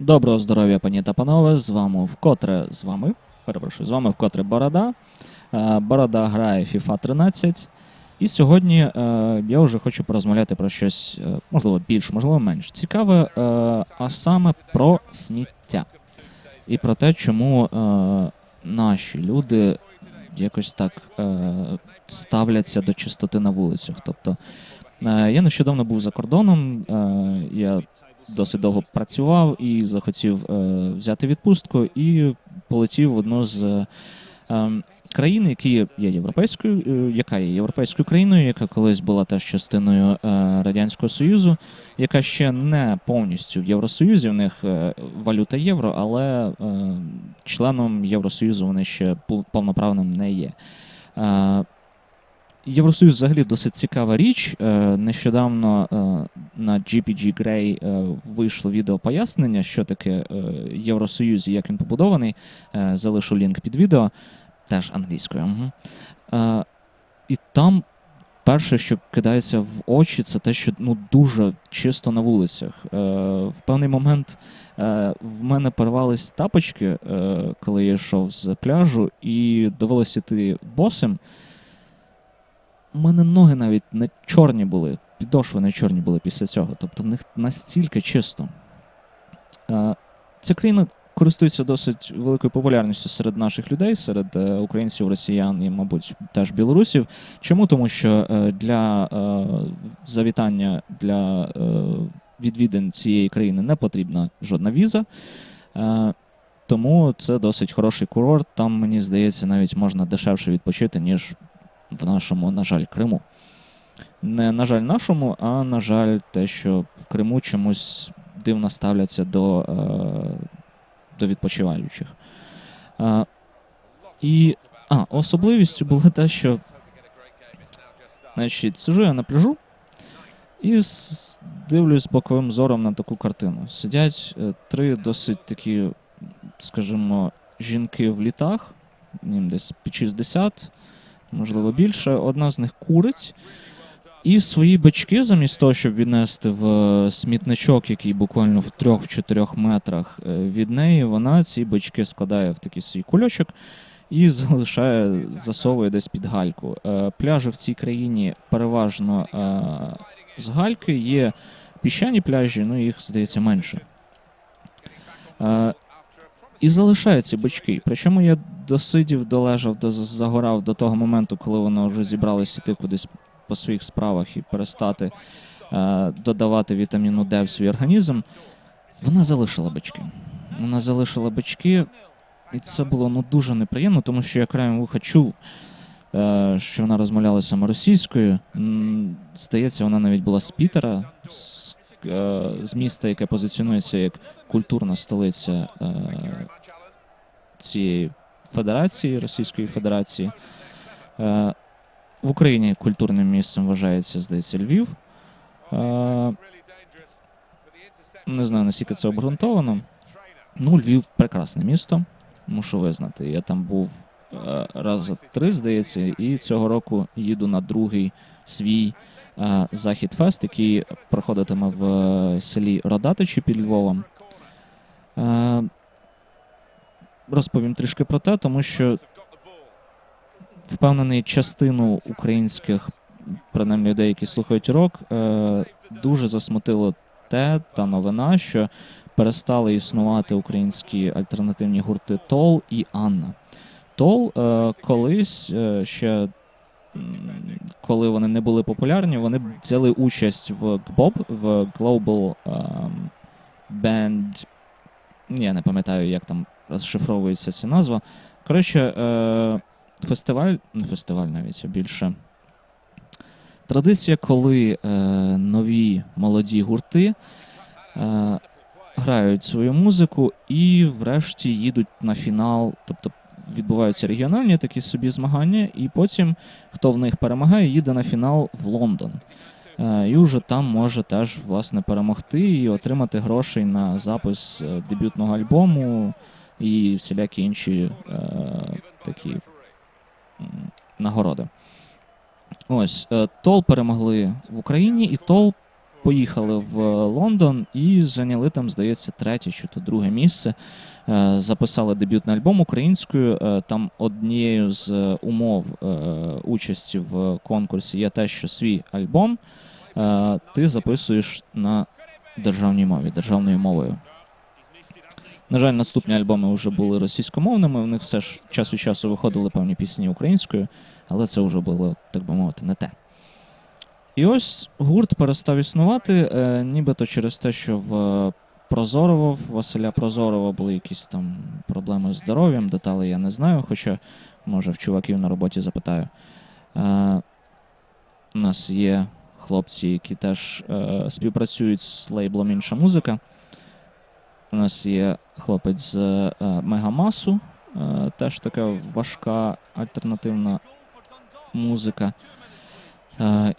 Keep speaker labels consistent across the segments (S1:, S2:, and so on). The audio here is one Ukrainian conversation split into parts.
S1: Доброго здоров'я, пані та панове. З вами вкотре з вами. Перепрошую, з вами вкотре Борода. Е, Борода грає FIFA 13. І сьогодні е, я вже хочу порозмовляти про щось, е, можливо, більш, можливо, менш цікаве, а саме про сміття. І про те, чому наші люди якось так ставляться до чистоти на вулицях. Тобто, я нещодавно був за кордоном, я досить довго працював і захотів е, взяти відпустку і полетів в одну з е, ем, країн, які є європейською, е, яка є європейською країною, яка колись була теж частиною Радянського Союзу, яка ще не повністю в Євросоюзі. У них валюта євро, але е, членом Євросоюзу вони ще пов- повноправним не є. Євросоюз взагалі досить цікава річ. Е, Нещодавно е, на GPG Grey е, вийшло відео пояснення, що таке Євросоюз і як він побудований. Залишу лінк під відео, теж англійською. Угу. І там перше, що кидається в очі, це те, що ну дуже чисто на вулицях. В певний момент в мене порвались тапочки, коли я йшов з пляжу, і довелося йти босим. У мене ноги навіть не чорні були, підошви не чорні були після цього. Тобто в них настільки чисто. Е, Ця країна користується досить великою популярністю серед наших людей, серед е, українців, росіян і, мабуть, теж білорусів. Чому? Тому що е, для завітання для відвідин цієї країни не потрібна жодна віза. Тому це досить хороший курорт. Там, мені здається, навіть можна дешевше відпочити, ніж в нашому, на жаль, Криму. Не на жаль, нашому, а на жаль, те, що в Криму чомусь дивно ставляться до, е, до відпочиваючих. Е, і а, особливістю було те, що значить, сижу я на пляжу і дивлюсь боковим зором на таку картину. Сидять е, три досить такі, скажімо, жінки в літах, їм десь під 60, можливо більше. Одна з них курить. І свої бички, замість того, щоб віднести в е, смітничок, який буквально в 3-4 метрах е, від неї, вона ці бички складає в такий свій кульочок і залишає, засовує десь під гальку. Е, Пляжі в цій країні переважно з гальки, є піщані пляжі, ну їх, здається, менше. І залишає ці бички. Причому я досидів, долежав, загорав до того моменту, коли воно вже зібралося йти кудись по своїх справах і перестати е, додавати вітаміну Д в свій організм. Вона залишила бички. Вона залишила бички, і це було ну, дуже неприємно, тому що я краєм вуха чув, е, що вона розмовляла саме російською. Здається, вона навіть була з Пітера, з, з міста, яке позиціонується як культурна столиця е, цієї федерації, Російської Федерації. Е, в Україні культурним місцем вважається, здається, Львів. Е, не знаю, наскільки це обґрунтовано. Ну, Львів прекрасне місто, мушу визнати. Я там був е, раз три, здається, і цього року їду на другий свій е, захід фест, який проходитиме в е, селі Родатичі під Львовом. Розповім трішки про те, тому що впевнений, частину українських, принаймні людей, які слухають рок, е, дуже засмутило те, та новина, що перестали існувати українські альтернативні гурти Тол і Анна. Тол е, колись ще. Коли вони не були популярні, вони взяли участь в GBOB, в Global ем, Band. Я не пам'ятаю, як там розшифровується ця назва. Коротше, е, фестиваль, не фестиваль навіть, а більше. Традиція, коли е, нові молоді гурти е, грають свою музику і врешті їдуть на фінал, тобто відбуваються регіональні такі собі змагання, і потім, хто в них перемагає, їде на фінал в Лондон. Е, і вже там може теж власне перемогти і отримати грошей на запис е, дебютного альбому і всілякі інші е, такі нагороди. Ось, е, Тол перемогли в Україні, і Тол поїхали в Лондон і зайняли там, здається, третє чи то друге місце. Е, Записали дебютний альбом українською. Е, Там однією з е, умов е, участі в конкурсі є те, що свій альбом е, ти записуєш на державній мові, державною мовою. На жаль, наступні альбоми вже були російськомовними. У них все ж час від часу виходили певні пісні українською, але це вже було, так би мовити, не те. І ось гурт перестав існувати, е, нібито через те, що в Прозорова, в Василя Прозорова були якісь там проблеми з здоров'ям, деталей я не знаю, хоча, може, в чуваків на роботі запитаю. Е, у нас є хлопці, які теж е, співпрацюють з лейблом інша музика. У нас є хлопець з е, Мегамасу, е, теж така важка альтернативна музика. Е,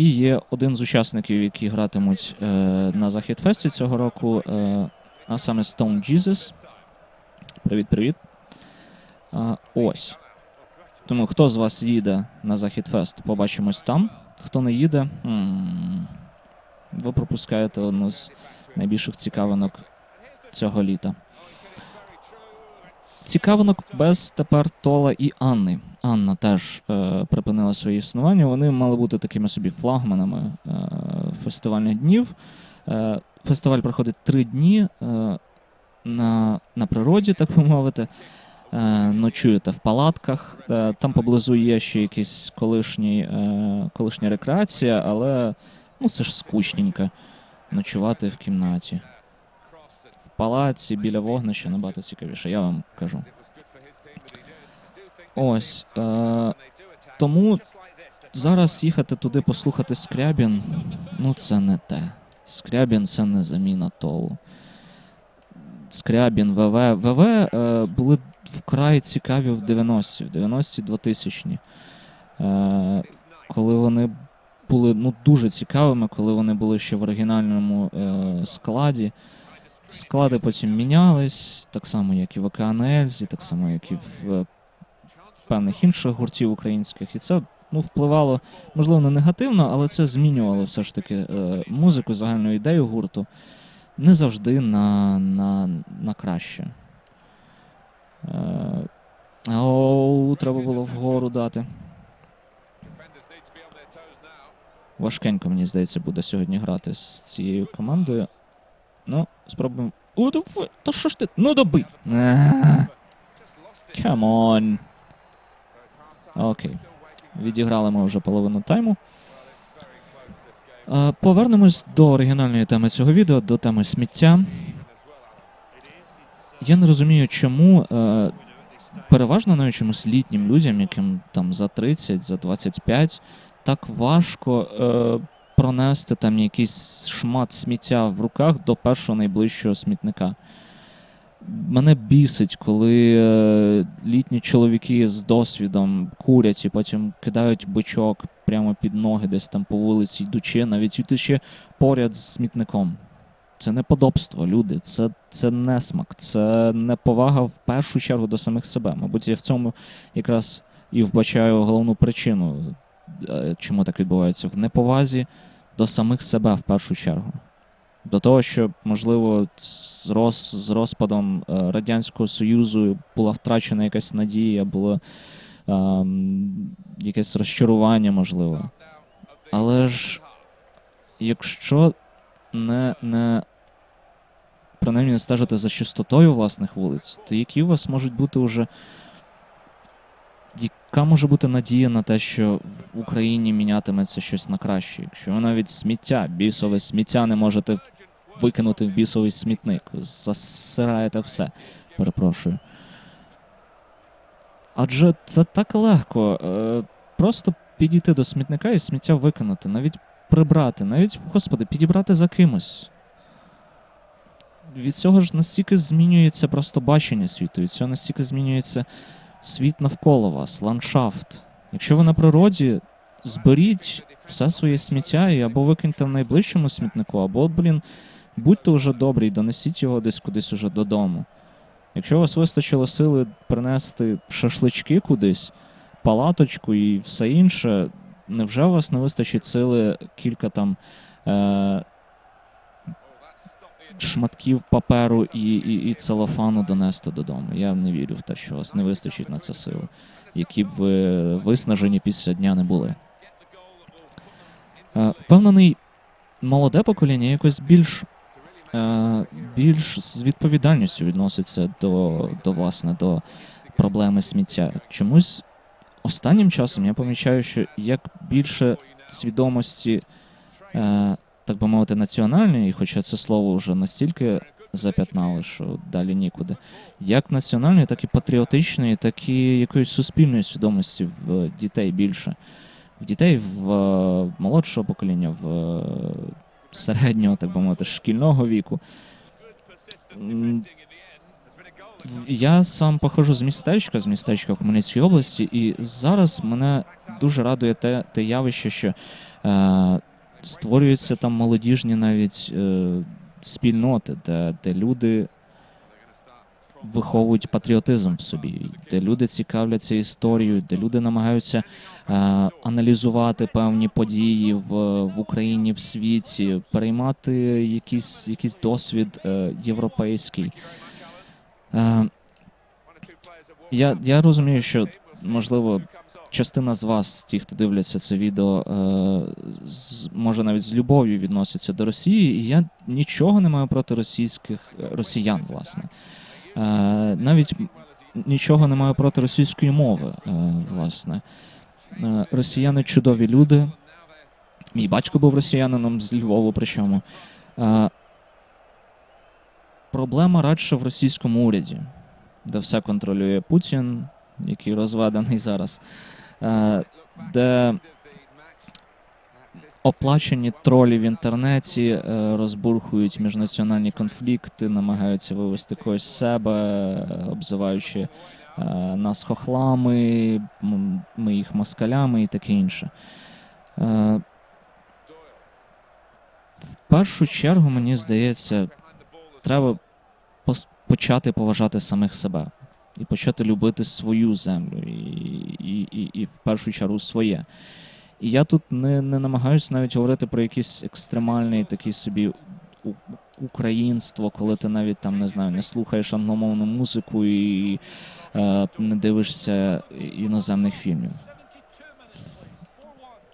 S1: і є один з учасників, які гратимуть е, на Західфесті цього року, е, а саме Stone Jesus. Привіт-привіт. Е, ось. Тому хто з вас їде на Західфест, побачимось там. Хто не їде, ви пропускаєте одну з найбільших цікавинок цього літа. Цікавинок без тепер Тола і Анни. Анна теж е, припинила своє існування. Вони мали бути такими собі флагманами е, фестивальних днів. Е, фестиваль проходить три дні е, на, на природі, так би мовити. Е, ночуєте в палатках. Е, там поблизу є ще якісь колишні, е, колишня рекреація, але ну, це ж скучненько ночувати в кімнаті. Палаці біля вогнища набагато цікавіше, я вам кажу. Ось. Е, тому зараз їхати туди послухати Скрябін, ну це не те. Скрябін це не заміна Толу. Скрябін, ВВ. ВВ е, були вкрай цікаві в 90-ті, в 90-ті 2000-ні. Е, коли вони були ну, дуже цікавими, коли вони були ще в оригінальному е, складі. Склади потім мінялись, так само, як і в Океан Ельзі, так само, як і в е, певних інших гуртів українських. І це ну, впливало, можливо, не негативно, але це змінювало все ж таки е, музику, загальну ідею гурту. Не завжди на, на, на краще. Е, оу, треба було вгору дати. Важкенько, мені здається, буде сьогодні грати з цією командою. Ну, спробуємо. О, Та що ж ти? Ну добий! Е, Come on. Окей. Відіграли ми вже половину тайму. Е, Повернемось до оригінальної теми цього відео, до теми сміття. Я не розумію, чому е, переважно навіть чомусь літнім людям, яким там за 30, за 25, так важко е, пронести там якийсь шмат сміття в руках до першого найближчого смітника. Мене бісить, коли е, літні чоловіки з досвідом курять і потім кидають бичок прямо під ноги, десь там по вулиці, йдучи, навіть йдучи поряд з смітником. Це неподобство, люди, це, це несмак, це неповага в першу чергу до самих себе. Мабуть, я в цьому якраз і вбачаю головну причину, е, чому так відбувається, в неповазі до самих себе в першу чергу. До того, що, можливо, з, роз, з розпадом е, Радянського Союзу була втрачена якась надія, було ем, якесь розчарування, можливо. Але ж якщо не, не принаймні не стежити за чистотою власних вулиць, то які у вас можуть бути уже. Яка може бути надія на те, що в Україні мінятиметься щось на краще? Якщо ви навіть сміття, бісове сміття не можете викинути в бісовий смітник, засираєте все. Перепрошую. Адже це так легко. Е, просто підійти до смітника і сміття викинути, навіть прибрати, навіть, господи, підібрати за кимось. Від цього ж настільки змінюється просто бачення світу, від цього настільки змінюється світ навколо вас, ландшафт. Якщо ви на природі, зберіть все своє сміття і або викиньте в найближчому смітнику, або, блін, будьте вже добрі і донесіть його десь кудись уже додому. Якщо у вас вистачило сили принести шашлички кудись, палаточку і все інше, невже у вас не вистачить сили кілька там е, шматків паперу і, і, і целофану донести додому? Я не вірю в те, що вас не вистачить на це сили, які б ви виснажені після дня не були. Е, впевнений, молоде покоління якось більш, е, більш з відповідальністю відноситься до, до, власне, до проблеми сміття. Чомусь останнім часом я помічаю, що як більше свідомості, е, так би мовити, національної, хоча це слово вже настільки зап'ятнало, що далі нікуди, як національної, так і патріотичної, так і якоїсь суспільної свідомості в дітей більше. В дітей в е, молодшого покоління, в е, середнього, так би мовити, шкільного віку. Я сам походжу з містечка, з містечка в Хмельницькій області, і зараз мене дуже радує те, те явище, що е, створюються там молодіжні навіть е, спільноти, де, де люди виховують патріотизм в собі, де люди цікавляться історією, де люди намагаються е, аналізувати певні події в, в Україні, в світі, переймати якийсь, якийсь досвід е, європейський. Е, я, я розумію, що можливо частина з вас, ті, хто дивляться це відео, е, з, може навіть з любов'ю відносяться до Росії, і я нічого не маю проти російських е, росіян, власне. Е, навіть нічого не маю проти російської мови, власне. Росіяни чудові люди. Мій батько був росіянином з Львову, причому. Проблема радше в російському уряді, де все контролює Путін, який розведений зараз, де оплачені тролі в інтернеті е, розбурхують міжнаціональні конфлікти, намагаються вивести когось з себе, е, обзиваючи е, нас хохлами, ми їх москалями і таке інше. Е, В першу чергу, мені здається, треба почати поважати самих себе і почати любити свою землю, і, і, і, і в першу чергу своє. І я тут не, не намагаюся навіть говорити про якийсь екстремальний такий собі українство, коли ти навіть там не знаю, не слухаєш англомовну музику і е, не дивишся іноземних фільмів.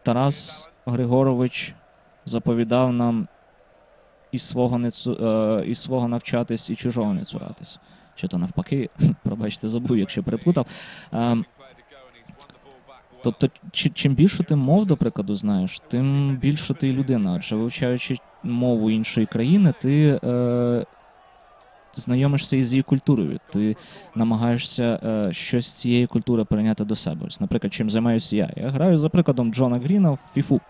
S1: Тарас Григорович заповідав нам і свого не цу, е, і свого навчатись, і чужого не цуратись. Чи то навпаки, пробачте, забув, якщо переплутав. Тобто, чим більше ти мов, до прикладу, знаєш, тим більше ти людина. Адже вивчаючи мову іншої країни, ти е, знайомишся із її культурою. Ти намагаєшся е, щось з цієї культури прийняти до себе. Ось, наприклад, чим займаюся я. Я граю за прикладом Джона Гріна в фіфу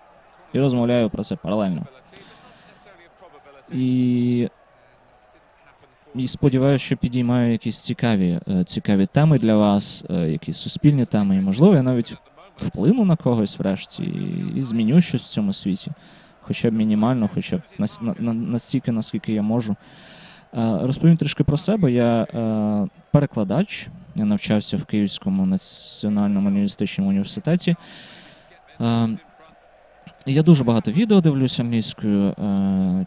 S1: і розмовляю про це паралельно. І, і сподіваюся, що підіймаю якісь цікаві, е, цікаві теми для вас, е, якісь суспільні теми. І можливо, я навіть вплину на когось врешті і, зміню щось в цьому світі. Хоча б мінімально, хоча б нас- на, на, настільки, наскільки я можу. Е, розповім трішки про себе. Я перекладач, я навчався в Київському національному лінгвістичному університеті. Я дуже багато відео дивлюся англійською,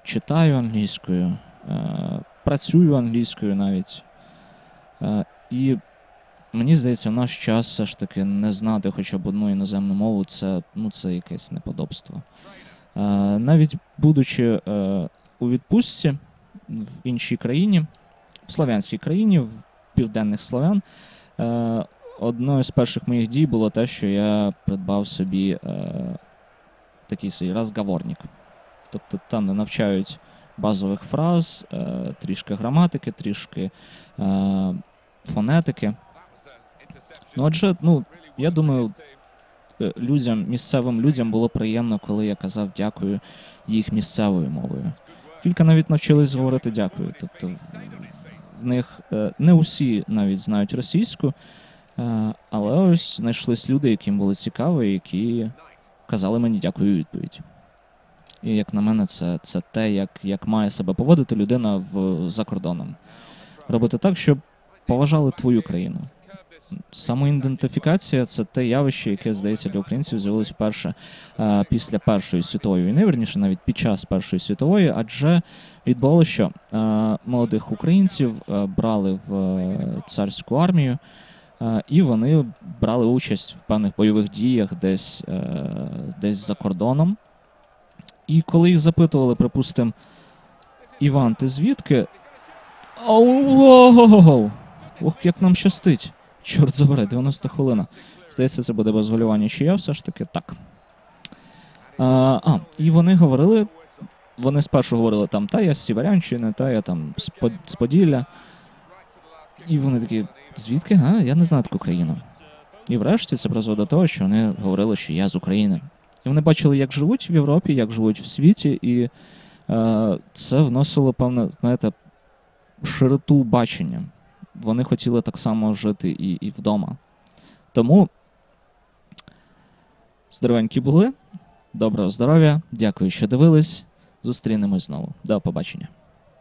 S1: читаю англійською, працюю англійською навіть. Е, і мені здається, в наш час все ж таки не знати хоча б одну іноземну мову це, ну, це якесь неподобство. Е, навіть будучи е, у відпустці в іншій країні, в славянській країні, в південних славян, е, одною з перших моїх дій було те, що я придбав собі такий свій розговорник. Тобто там де навчають базових фраз, е, трішки граматики, трішки е, фонетики. Ну, адже, ну, я думаю, е, людям, місцевим людям було приємно, коли я казав дякую їх місцевою мовою. Кілька навіть навчились говорити дякую. Тобто в- них не усі навіть знають російську, але ось знайшлись люди, яким було цікаво, які казали мені дякую відповідь. І як на мене, це, це те, як, як має себе поводити людина в, за кордоном. Робити так, щоб поважали твою країну. Самоідентифікація це те явище, яке, здається, для українців з'явилось вперше е, після Першої світової війни, верніше навіть під час Першої світової, адже відбувалося, що е, молодих українців е, брали в е, царську армію, е, і вони брали участь в певних бойових діях десь, е, десь за кордоном. І коли їх запитували, припустимо, Іван, ти звідки? Ау! Ох, як нам щастить. Чорт забере, 90 хвилина. Здається, це буде без голювання, чи я все ж таки так. А, а, і вони говорили. Вони спершу говорили там, та я з Сіверянщини, та я там з Поділля. І вони такі, звідки? А? Я не знаю таку країну. І врешті це призвело до того, що вони говорили, що я з України. Вони бачили, як живуть в Європі, як живуть в світі, і е, це вносило певне, знаєте, широту бачення. Вони хотіли так само жити і, і вдома. Тому здоровенькі були. Доброго здоров'я. Дякую, що дивились. Зустрінемось знову. До побачення.